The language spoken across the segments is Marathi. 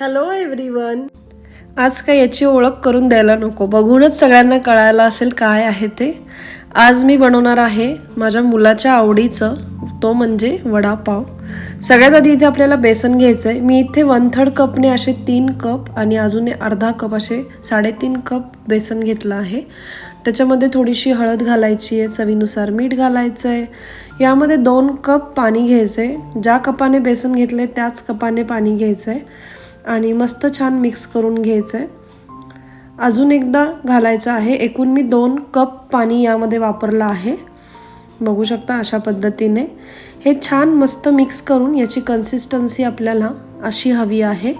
हॅलो एव्हरीवन आज काय याची ओळख करून द्यायला नको. बघूनच सगळ्यांना कळायला असेल काय आहे ते. आज मी बनवणार आहे माझ्या मुलाच्या आवडीचं. तो म्हणजे वडापाव. सगळ्यात आधी इथे आपल्याला बेसन घ्यायचं आहे मी इथे वन थर्ड कपने असे तीन कप आणि अजून अर्धा कप असे साडेतीन कप बेसन घेतलं आहे. त्याच्यामध्ये थोडीशी हळद घालायची आहे चवीनुसार मीठ घालायचं आहे यामध्ये दोन कप पाणी घ्यायचं आहे ज्या कपाने बेसन घेतलं आहे त्याच कपाने पाणी घ्यायचं आहे आणि मस्त छान मिक्स करून घ्यायचं आहे अजून एकदा घालायचं आहे. एकूण मी दोन कप पाणी यामध्ये वापरलं आहे. बघू शकता अशा पद्धतीने. हे छान मस्त मिक्स करून याची कन्सिस्टन्सी आपल्याला अशी हवी आहे.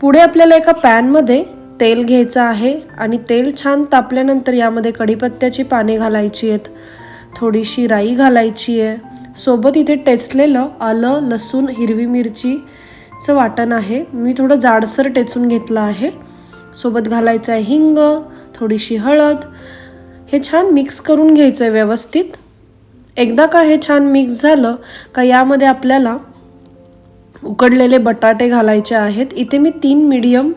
पुढे आपल्याला एका पॅनमध्ये तेल घ्यायचं आहे आणि तेल छान तापल्यानंतर यामध्ये कढीपत्त्याची पाने घालायची आहेत. थोडीशी राई घालायची आहे. सोबत इथे टेचलेलं आलं लसूण हिरवी मिरची चं वाटण आहे. मी थोडं जाडसर टेचून घेतलं आहे. सोबत घालायचं आहे हिंग थोडीशी हळद. हे छान मिक्स करून घ्यायचं आहे व्यवस्थित. एकदा का हे छान मिक्स झालं का यामध्ये आपल्याला उकडलेले बटाटे घालायचे आहेत. इथे मी तीन मीडियम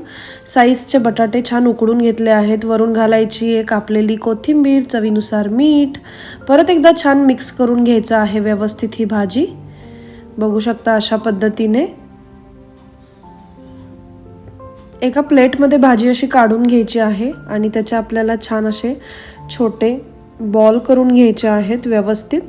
साईजचे बटाटे छान उकडून घेतले आहेत. वरून घालायची आहे कापलेली कोथिंबीर चवीनुसार मीठ. परत एकदा छान मिक्स करून घ्यायचं आहे व्यवस्थित ही भाजी. बघू शकता अशा पद्धतीने. एका प्लेटमध्ये भाजी अशी काढून घ्यायची आहे आणि त्याचे आपल्याला छान असे छोटे बॉल करून घ्यायचे आहेत व्यवस्थित.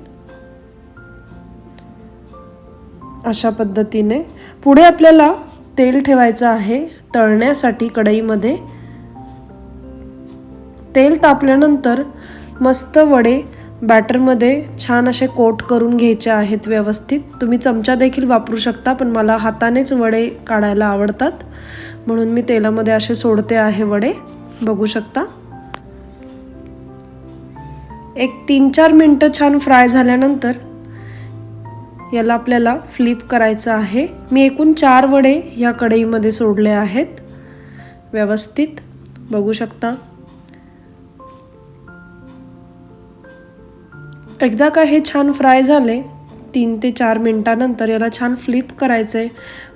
अशा पद्धतीने. पुढे आपल्याला तेल ठेवायचं आहे तळण्यासाठी कढईमध्ये. तेल तापल्यानंतर मस्त वडे बॅटरमध्ये छान असे कोट करून घ्यायचे आहेत व्यवस्थित. तुम्ही चमचा देखील वापरू शकता पण मला हातानेच वडे काढायला आवडतात. म्हणून मी तेलामध्ये असे सोडते आहे वडे. बघू शकता. एक तीन चार मिनटं छान फ्राय झाल्यानंतर याला आपल्याला फ्लिप करायचं आहे. मी एकूण चार वडे ह्या कढईमध्ये सोडले आहेत. व्यवस्थित. बघू शकता. एकदा का हे छान फ्राय झाले तीन ते चार मिनटानंतर याला छान फ्लिप करायचं आहे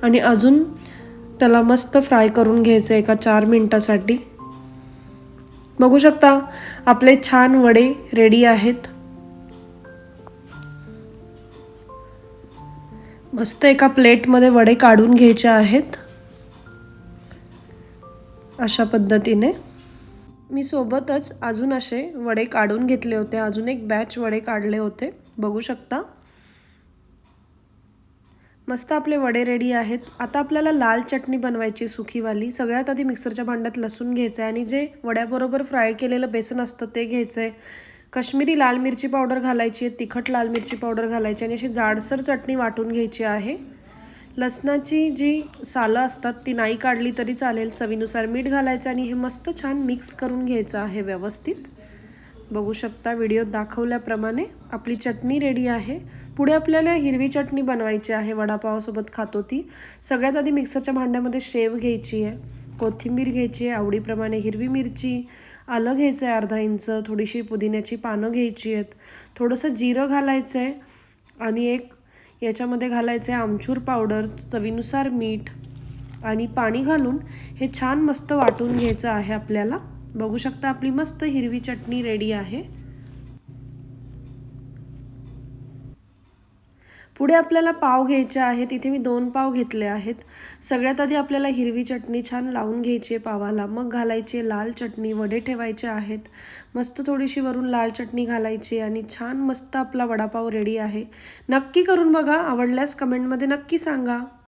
आणि अजून त्याला मस्त फ्राय करून घ्यायचं आहे एका चार मिनटासाठी. बघू शकता आपले छान वडे रेडी आहेत. मस्त एका प्लेटमध्ये वडे काढून घ्यायचे आहेत. अशा पद्धतीने. मी सोबतच अजून असे वडे काढून घेतले होते. अजून एक बॅच वडे काढले होते. बघू शकता. मस्त आपले वडे रेडी आहेत. आता आपल्याला लाल चटणी बनवायची सुखीवाली. सगळ्यात आधी मिक्सरच्या भांड्यात लसूण घ्यायचं आहे आणि जे वड्याबरोबर फ्राय केलेलं बेसन असतं ते घ्यायचं आहे कश्मीरी लाल मिरची पावडर घालायची आहे. तिखट लाल मिरची पावडर घालायची आणि अशी जाडसर चटणी वाटून घ्यायची आहे. लसणाची जी सालं असतात ती नाही काढली तरी चालेल. चवीनुसार मीठ घालायचं आणि हे मस्त छान मिक्स करून घ्यायचं आहे व्यवस्थित. बघू शकता व्हिडिओत दाखवल्याप्रमाणे आपली चटणी रेडी आहे. पुढे आपल्याला हिरवी चटणी बनवायची आहे. वडापावासोबत खातो ती. सगळ्यात आधी मिक्सरच्या भांड्यामध्ये शेव घ्यायची आहे. कोथिंबीर घ्यायची आहे आवडीप्रमाणे हिरवी मिरची आलं घ्यायचं आहे अर्धा इंच थोडीशी पुदिन्याची पानं घ्यायची आहेत. थोडंसं जिरं घालायचं आहे आणि एक याच्यामध्ये घालायचं आहे आमचूर पावडर चवीनुसार मीठ आणि पाणी घालून हे छान मस्त वाटून घ्यायचं आहे आपल्याला. बघू शकता आपली मस्त हिरवी चटणी रेडी आहे. पुढे आपल्याला पाव घ्यायचे आहेत. इथे मी दोन पाव घेतले आहेत. सगळ्यात आधी आपल्याला हिरवी चटणी छान लावून घ्यायची आहे पावाला. मग घालायची लाल चटणी वडे ठेवायचे आहेत. मस्त थोडीशी वरून लाल चटणी घालायची आणि छान मस्त आपला वडापाव रेडी आहे. नक्की करून बघा. आवडल्यास कमेंटमध्ये नक्की सांगा.